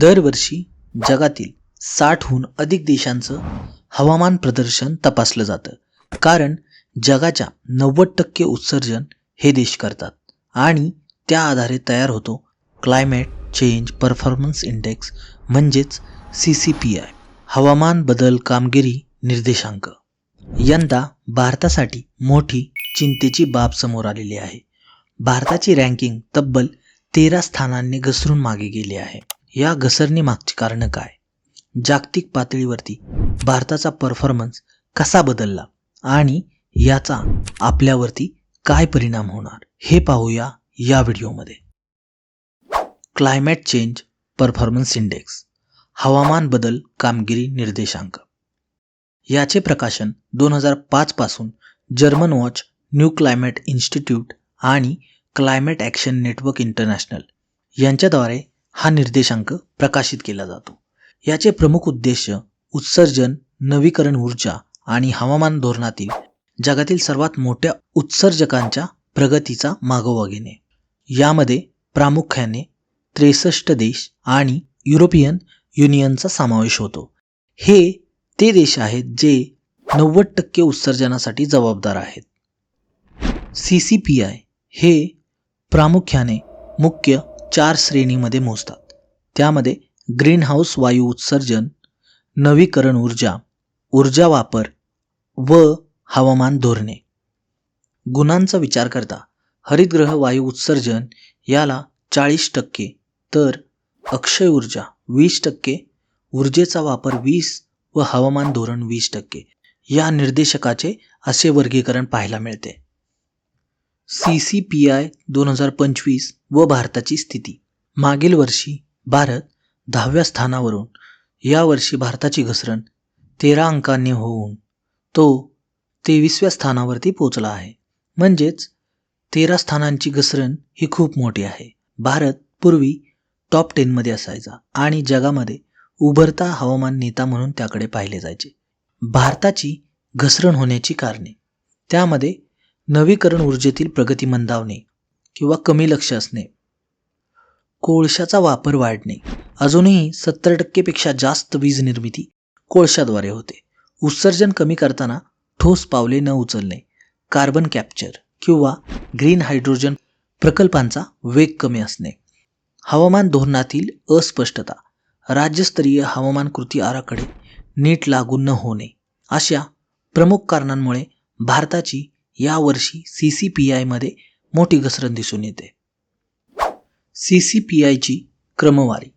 दरवर्षी जगातील साठहून अधिक देशांचं हवामान प्रदर्शन तपासलं जातं. कारण जगाच्या नव्वद टक्के उत्सर्जन हे देश करतात. आणि त्या आधारे तयार होतो क्लायमेट चेंज परफॉर्मन्स इंडेक्स म्हणजेच सी सी पी आय हवामान बदल कामगिरी निर्देशांक. यंदा भारतासाठी मोठी चिंतेची बाब समोर आलेली आहे. भारताची रँकिंग तब्बल तेरा स्थानांनी घसरून मागे गेली आहे. या घसरणीमागची कारणं काय? जागतिक पातळीवरती भारताचा परफॉर्मन्स कसा बदलला आणि याचा आपल्यावरती काय परिणाम होणार? हे पाहूया या व्हिडिओमध्ये. क्लायमेट चेंज परफॉर्मन्स इंडेक्स हवामान बदल कामगिरी निर्देशांक. याचे प्रकाशन दोन हजार पाचपासून German watch new climate institute आणि क्लायमेट ॲक्शन नेटवर्क इंटरनॅशनल यांच्याद्वारे हा निर्देशांक प्रकाशित केला जातो. याचे प्रमुख उद्देश उत्सर्जन नवीकरण ऊर्जा आणि हवामान धोरणातील जगातील सर्वात मोठ्या उत्सर्जकांच्या प्रगतीचा मागोवा घेणे. यामध्ये प्रामुख्याने त्रेसष्ट देश आणि युरोपियन युनियनचा समावेश होतो. हे ते देश आहेत जे नव्वद टक्के उत्सर्जनासाठी जबाबदार आहेत. सी सी पी आय हे प्रामुख्याने मुख्य चार श्रेणीमध्ये मोजतात. त्यामध्ये ग्रीनहाऊस वायू उत्सर्जन नवीकरण ऊर्जा ऊर्जा वापर व हवामान धोरणे. गुणांचा विचार करता हरितग्रह वायू उत्सर्जन याला चाळीस टक्के तर अक्षय ऊर्जा वीस टक्के ऊर्जेचा वापर वीस व हवामान धोरण वीस टक्के. या निर्देशकाचे असे वर्गीकरण पाहायला मिळते. सी सी पी आय दोन हजार पंचवीस व भारताची स्थिती. मागील वर्षी भारत दहाव्या स्थानावरून यावर्षी भारताची घसरण तेरा अंकांनी होऊन तो तेवीसव्या स्थानावरती पोचला आहे. म्हणजेच तेरा स्थानांची घसरण ही खूप मोठी आहे. भारत पूर्वी टॉप टेनमध्ये असायचा आणि जगामध्ये उभरता हवामान नेता म्हणून त्याकडे पाहिले जायचे. भारताची घसरण होण्याची कारणे. त्यामध्ये नवीकरण ऊर्जेतील प्रगती मंदावणे किंवा कमी लक्ष असणे. कोळशाचा वापर वाढणे. अजूनही सत्तर टक्केपेक्षा जास्त वीज निर्मिती कोळशाद्वारे होते. उत्सर्जन कमी करताना ठोस पावले न उचलणे. कार्बन कॅप्चर किंवा ग्रीन हायड्रोजन प्रकल्पांचा वेग कमी असणे. हवामान धोरणातील अस्पष्टता. राज्यस्तरीय हवामान कृती आराखडे नीट लागू न होणे. अशा प्रमुख कारणांमुळे भारताची यावर्षी सी सी पी आयमध्ये मोठी घसरण दिसून येते. सी सी पी आयची क्रमवारी.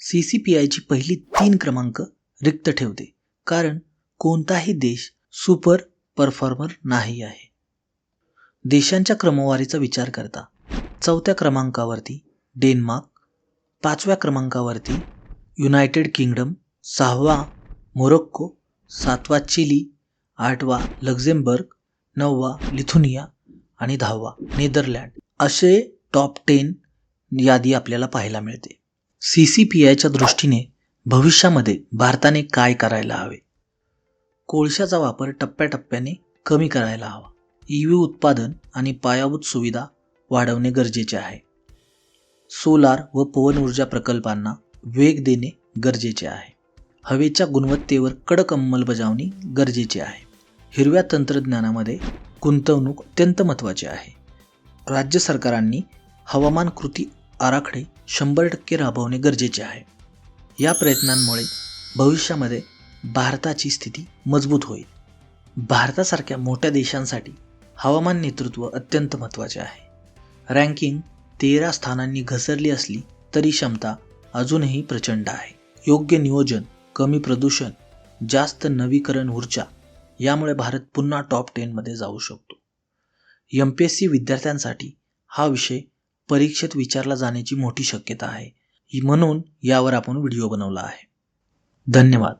सी सी पी आयची पहिली तीन क्रमांक रिक्त ठेवते. कारण कोणताही देश सुपर परफॉर्मर नाही आहे. देशांच्या क्रमवारीचा विचार करता चौथ्या क्रमांकावरती डेन्मार्क पाचव्या क्रमांकावरती युनायटेड किंगडम सहावा मोरोक्को सातवा चिली आठवा लक्झेंबर्ग नववा लिथुनिया आणि दहावा नेदरलँड. असे टॉप टेन यादी आपल्याला पाहायला मिळते. सी सी पी आयच्या दृष्टीने भविष्यामध्ये भारताने काय करायला हवे? कोळशाचा वापर टप्प्याटप्प्याने कमी करायला हवा. ई व्ही उत्पादन आणि पायाभूत सुविधा वाढवणे गरजेचे आहे. सोलार व पवन ऊर्जा प्रकल्पांना वेग देणे गरजेचे आहे. हवेच्या गुणवत्तेवर कडक अंमलबजावणी गरजेची आहे. हिरव्या तंत्रज्ञानामध्ये गुंतवणूक अत्यंत महत्त्वाची आहे. राज्य सरकारांनी हवामान कृती आराखडे शंभर टक्के राबवणे गरजेचे आहे. या प्रयत्नांमुळे भविष्यामध्ये भारताची स्थिती मजबूत होईल. भारतासारख्या मोठ्या देशांसाठी हवामान नेतृत्व अत्यंत महत्त्वाचे आहे. रँकिंग तेरा स्थानांनी घसरली असली तरी क्षमता अजूनही प्रचंड आहे. योग्य नियोजन कमी प्रदूषण जास्त नवीकरण ऊर्जा यामुळे भारत पुन्हा टॉप टेनमध्ये जाऊ शकतो. एम पी एस सी विद्यार्थ्यांसाठी हा विषय परीक्षेत विचारला जाण्याची मोठी शक्यता आहे. म्हणून यावर आपण व्हिडिओ बनवला आहे. धन्यवाद.